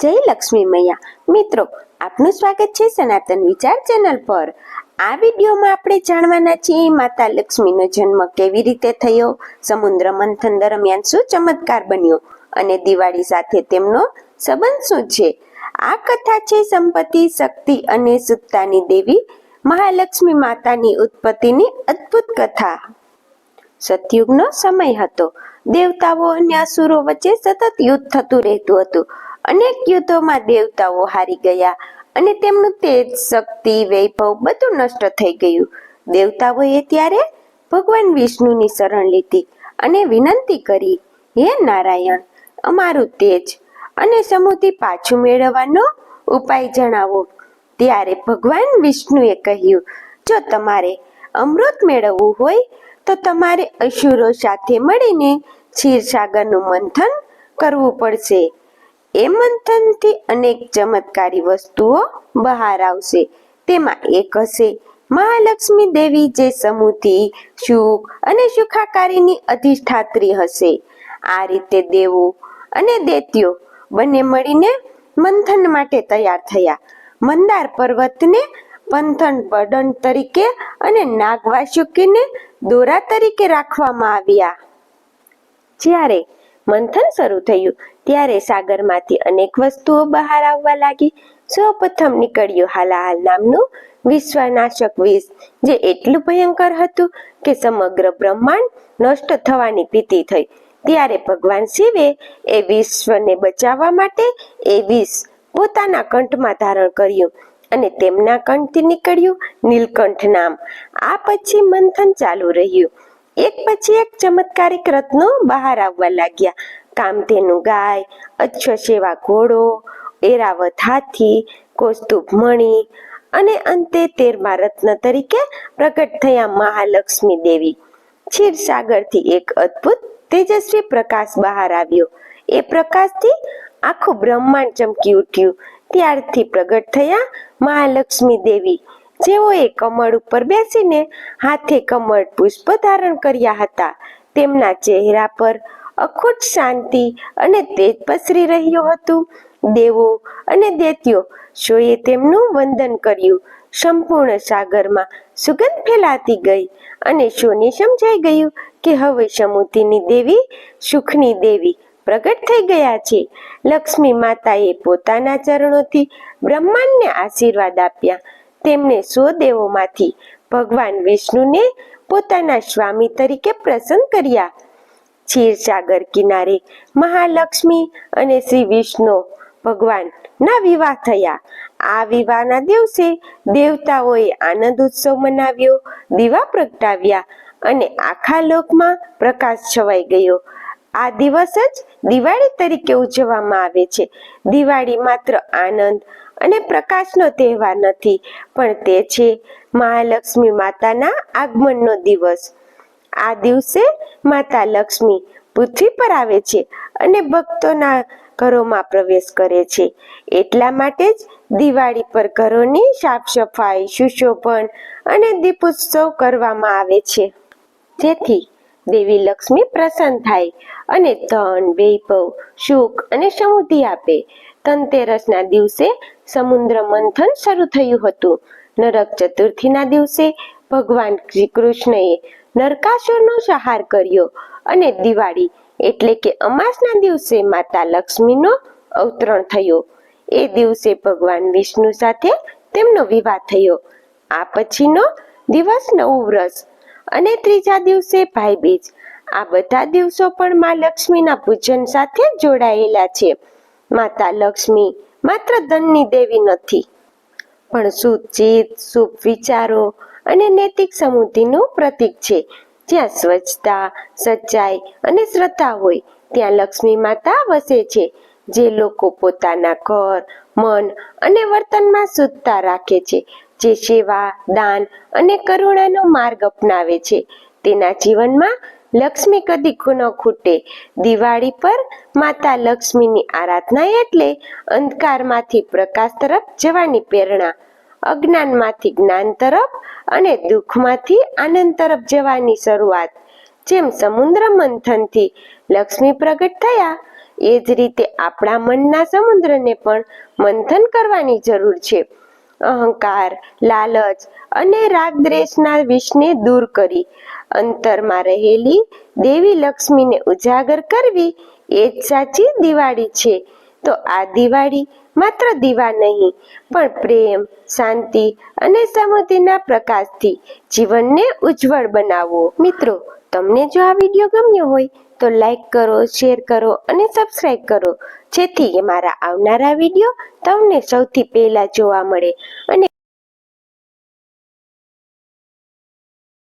જય લક્ષ્મી મૈયા. મિત્રો, આપનું સ્વાગત છે સનાતન વિચાર ચેનલ પર. આ વિડીયોમાં આપણે જાણવાના છીએ માતા લક્ષ્મીનો જન્મ કેવી રીતે થયો, સમુદ્ર મંથન દરમિયાન શું ચમત્કાર બન્યો અને દિવાળી સાથે તેમનો સંબંધ શું છે? આ કથા છે સંપત્તિ, શક્તિ અને સુત્તાની દેવી મહાલક્ષ્મી માતાની ઉત્પત્તિની અદ્ભુત કથા. સતયુગનો સમય હતો. દેવતાઓ અને અસુરો વચ્ચે સતત યુદ્ધ થતું રહેતું હતું. અનેક યુદ્ધોમાં દેવતાઓ હારી ગયા અને તેમનું તેજ, શક્તિ, વૈભવ બધું નષ્ટ થઈ ગયું. દેવતાઓએ ત્યારે ભગવાન વિષ્ણુની શરણ લીધી અને વિનંતી કરી, હે નારાયણ, અમારું તેજ અને સમુદ્ધિ પાછું મેળવવાનો ઉપાય જણાવો. ત્યારે ભગવાન વિષ્ણુએ કહ્યું, જો તમારે અમૃત મેળવવું હોય, તો તમારે અસુરો સાથે મળીને ક્ષીરસાગરનું મંથન કરવું પડશે. એ મંથનથી અનેક ચમત્કારી વસ્તુઓ બહાર આવશે. તેમાં એક હશે મહાલક્ષ્મી દેવી જે સમૃદ્ધિ સુખ અને સુખાકારીની અધિષ્ઠાત્રી હશે. આ રીતે દેવો અને દેત્યો બંને મળીને મંથન માટે તૈયાર થયા. મંદાર પર્વતને પંથન બર્ડન તરીકે અને નાગવાસુકીને દોરા તરીકે રાખવામાં આવ્યા. જ્યારે મંથન શરૂ થયું. ત્યારે સાગરમાંથી અનેક વસ્તુઓ બહાર આવવા લાગી. સૌપ્રથમ નીકળ્યું હાલાહાલ નામનું વિશ્વનાશક વિષ, જે એટલું ભયંકર હતું કે સમગ્ર બ્રહ્માંડ નષ્ટ થવાની ભીતિ થઈ. ત્યારે ભગવાન શિવે એ વિશ્વને બચાવવા માટે એ વિષ પોતાના કંઠમાં ધારણ કર્યું અને તેમના કંઠથી નીકળ્યું નીલકંઠ નામ. આ પછી મંથન ચાલુ રહ્યું. એક પછી એક ચમત્કારિક રત્નો બહાર આવવા લાગ્યા. કામધેનુ ગાય અશ્વસેવા ઘોડો, એરાવત હાથી, કોસ્તુભ મણી અને અંતે તેરમા રત્ન તરીકે પ્રગટ થયા મહાલક્ષ્મી દેવી. ક્ષીરસાગરથી એક અદ્ભુત તેજસ્વી પ્રકાશ બહાર આવ્યો. એ પ્રકાશથી આખું બ્રહ્માંડ ચમકી ઉઠ્યું. ત્યારથી પ્રગટ થયા મહાલક્ષ્મી દેવી. જેઓએ કમળ ઉપર બેસીને હાથે કમળ પુષ્પ ધારણ કર્યા હતા. તેમના ચહેરા પર અખૂટ શાંતિ અને તેજ પસરી રહ્યું હતું. દેવો અને દૈત્યો શોએ તેમનું વંદન કર્યું. સંપૂર્ણ સાગરમાં સુગંધ ફેલાતી ગઈ અને શોને સમજાઈ ગયું કે હવે સમુદ્રની દેવી સુખની દેવી પ્રગટ થઈ ગયા છે. લક્ષ્મી માતાએ પોતાના ચરણોથી બ્રહ્માંડને આશીર્વાદ આપ્યા. તેમણે સ્વદેવોમાંથી ભગવાન વિષ્ણુને પોતાના સ્વામી તરીકે પ્રસન્ન કર્યા. ક્ષીરસાગર કિનારે મહાલક્ષ્મી અને શ્રી વિષ્ણુ ભગવાનના વિવાહ થયા. આ વિવાહના દિવસે દેવતાઓએ આનંદ ઉત્સવ મનાવ્યો, દીવા પ્રગટાવ્યા અને આખા લોકમાં પ્રકાશ છવાઈ ગયો. આ દિવસ જ દિવાળી તરીકે ઉજવવામાં આવે છે. દિવાળી માત્ર આનંદ અને પ્રકાશનો તહેવાર નથી. પણ તે છે મહાલક્ષ્મી માતાના આગમનનો દિવસ. આ દિવસે માતા લક્ષ્મી પૃથ્વી પર આવે છે અને ભક્તોના ઘરોમાં પ્રવેશ કરે છે. એટલા માટે જ દિવાળી પર ઘરોની સાફ સફાઈ સુશોભન અને દીપોત્સવ કરવામાં આવે છે. જેથી દેવી લક્ષ્મી પ્રસન્ન થાય અને ધન, વૈભવ, સુખ અને સમૃદ્ધિ આપે. ધનતેરસના દિવસે સમુદ્ર મંથન શરૂ થયું હતું. નરક ચતુર્થીના દિવસે ભગવાન શ્રી કૃષ્ણએ નરકાસુરનો સંહાર કર્યો અને દિવાળી એટલે કે અમાસના દિવસે માતા લક્ષ્મીનો અવતરણ થયો. એ દિવસે ભગવાન વિષ્ણુ સાથે તેમનો વિવાહ થયો. આ પછીનો દિવસ નવું વ્રત અને ત્રીજા દિવસે ભાઈ બીજ આ બધા દિવસો પણ માં લક્ષ્મીના પૂજન સાથે જોડાયેલા છે. માતા લક્ષ્મી માત્ર ધનની દેવી નથી, પણ સુચિત શુભ વિચારો અને નૈતિક સમૃદ્ધિનું પ્રતીક છે. જ્યાં સ્વચ્છતા, સચ્ચાઈ અને શ્રદ્ધા હોય, ત્યાં લક્ષ્મી માતા વસે છે, જે લોકો પોતાના ઘર, મન અને વર્તનમાં શુદ્ધતા રાખે છે, જે સેવા, દાન અને કરુણાનો માર્ગ અપનાવે છે. તેના જીવનમાં લક્ષ્મી કદી ખૂનો ખૂટે. દિવાળી પર માતા લક્ષ્મીની આરાધના એટલે અંધકારમાંથી પ્રકાશ તરફ જવાની પ્રેરણા. અજ્ઞાનમાંથી જ્ઞાન તરફ અને દુઃખમાંથી આનંદ તરફ જવાની શરૂઆત. જેમ સમુદ્ર મંથનથી લક્ષ્મી પ્રગટ થયા, એ જ રીતે આપણા મનના સમુદ્રને પણ મંથન કરવાની જરૂર છે. અહંકાર, લાલચ અને રાગદ્વેષના વિષને દૂર કરી. અંતરમાં રહેલી દેવી લક્ષ્મીને ઉજાગર કરવી એ જ સાચી દિવાળી છે. તો આ દિવાળી માત્ર દીવા નહીં, પણ પ્રેમ, શાંતિ અને સમૃદ્ધિના પ્રકાશથી જીવનને ઉજ્જવળ બનાવો. મિત્રો, તમને જો આ વીડિયો ગમ્યો હોય તો લાઈક કરો શેર કરો અને સબસ્ક્રાઈબ કરો. જેથી મારા આવનારા વીડિયો તમને સૌથી પહેલા જોવા મળે. અને